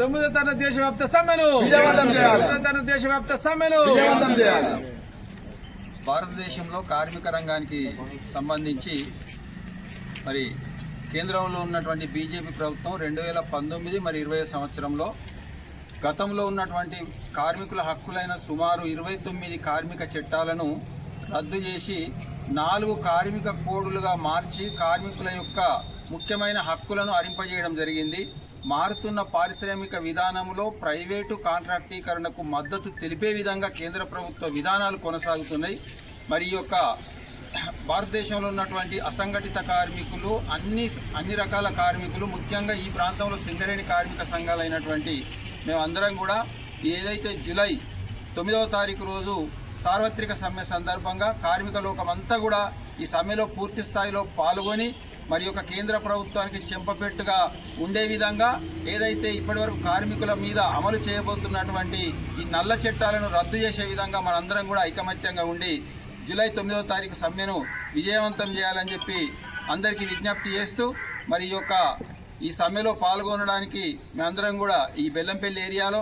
తొమ్మిదో తరగతి దేశవ్యాప్త సమ్మెను విజయవంతం చేయాలి. తొమ్మిదో తరగతి దేశవ్యాప్త సమ్మెను విజయవంతం చేయాలి. భారతదేశంలో కార్మిక రంగానికి సంబంధించి మరి కేంద్రంలో ఉన్నటువంటి బీజేపీ ప్రభుత్వం రెండు వేల పంతొమ్మిది మరి ఇరవై సంవత్సరంలో గతంలో ఉన్నటువంటి కార్మికుల హక్కులైన సుమారు ఇరవై తొమ్మిది కార్మిక చట్టాలను రద్దు చేసి నాలుగు కార్మిక కోడులుగా మార్చి కార్మికుల యొక్క ముఖ్యమైన హక్కులను అరింపజేయడం జరిగింది. మారుతున్న పారిశ్రామిక విధానంలో ప్రైవేటు కాంట్రాక్టీకరణకు మద్దతు తెలిపే విధంగా కేంద్ర ప్రభుత్వ విధానాలు కొనసాగుతున్నాయి. మరి యొక్క భారతదేశంలో ఉన్నటువంటి అసంఘటిత కార్మికులు అన్ని అన్ని రకాల కార్మికులు ముఖ్యంగా ఈ ప్రాంతంలో సింగరేణి కార్మిక సంఘాలైనటువంటి మేమందరం కూడా ఏదైతే జూలై తొమ్మిదవ తారీఖు రోజు సార్వత్రిక సమ్మె సందర్భంగా కార్మిక లోకం అంతా కూడా ఈ సమ్మెలో పూర్తి స్థాయిలో పాల్గొని మరి యొక్క కేంద్ర ప్రభుత్వానికి చెంపపెట్టుగా ఉండే విధంగా ఏదైతే ఇప్పటివరకు కార్మికుల మీద అమలు చేయబోతున్నటువంటి ఈ నల్ల చట్టాలను రద్దు చేసే విధంగా మనందరం కూడా ఐకమత్యంగా ఉండి జూలై తొమ్మిదవ తారీఖు సమ్మెను విజయవంతం చేయాలని చెప్పి అందరికీ విజ్ఞప్తి చేస్తూ మరి ఈ యొక్క ఈ సమ్మెలో పాల్గొనడానికి మేమందరం కూడా ఈ బెల్లంపల్లి ఏరియాలో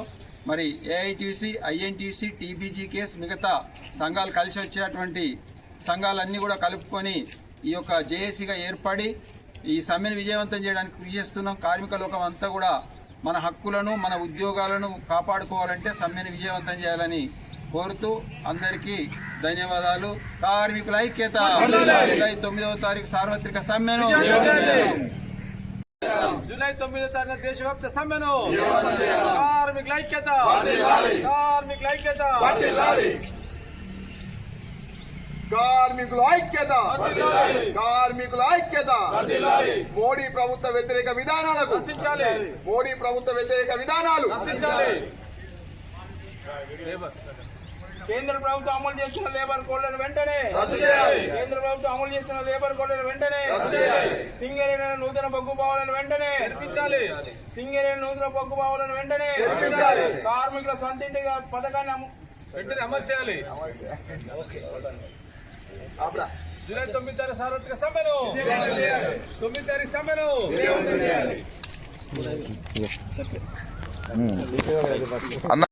మరి ఏఐటీసీ ఐఎన్టీసీ టీబీజీకేఎస్ మిగతా సంఘాలు కలిసి వచ్చేటువంటి సంఘాలన్నీ కూడా కలుపుకొని ఈ యొక్క జేఏసీగా ఏర్పడి ఈ సమ్మెను విజయవంతం చేయడానికి కృషి చేస్తున్నాం. కార్మిక లోకం అంతా కూడా మన హక్కులను మన ఉద్యోగాలను కాపాడుకోవాలంటే సమ్మెను విజయవంతం చేయాలని కోరుతూ అందరికీ ధన్యవాదాలు. కార్మికుల ఐక్యత. జూలై తొమ్మిదవ తారీఖు సార్వత్రిక సమ్మెను. జూలై తొమ్మిదో తారీఖు దేశవ్యాప్త సమ్మెను. కార్మికుల ఐక్యత. కార్మికుల ఐక్యత. కార్మికుల ఐక్యత. కార్మికుల ఐక్యత. మోడీ ప్రభుత్వ వ్యతిరేక విధానాలకు. మోడీ ప్రభుత్వ వ్యతిరేక విధానాలు. కేంద్ర ప్రభుత్వం అమలు చేస్తున్న లేబర్ కోడ్లను వెంటనే రద్దు చేయాలి. కేంద్ర ప్రభుత్వం అమలు చేస్తున్న లేబర్ కోడ్లను వెంటనే చేయాలి. సింగరేణ నూతన బొగ్గు బావులను వెంటనే సింగరేణ నూతన బొగ్గు బావులను వెంటనే. కార్మికుల సొంతింటిగా పథకాన్ని వెంటనే అమలు చేయాలి. జూలై తొమ్మిది తారీఖు సార్వత్రిక సమ్మెను తొమ్మిది తారీఖు సమ్మెను అన్న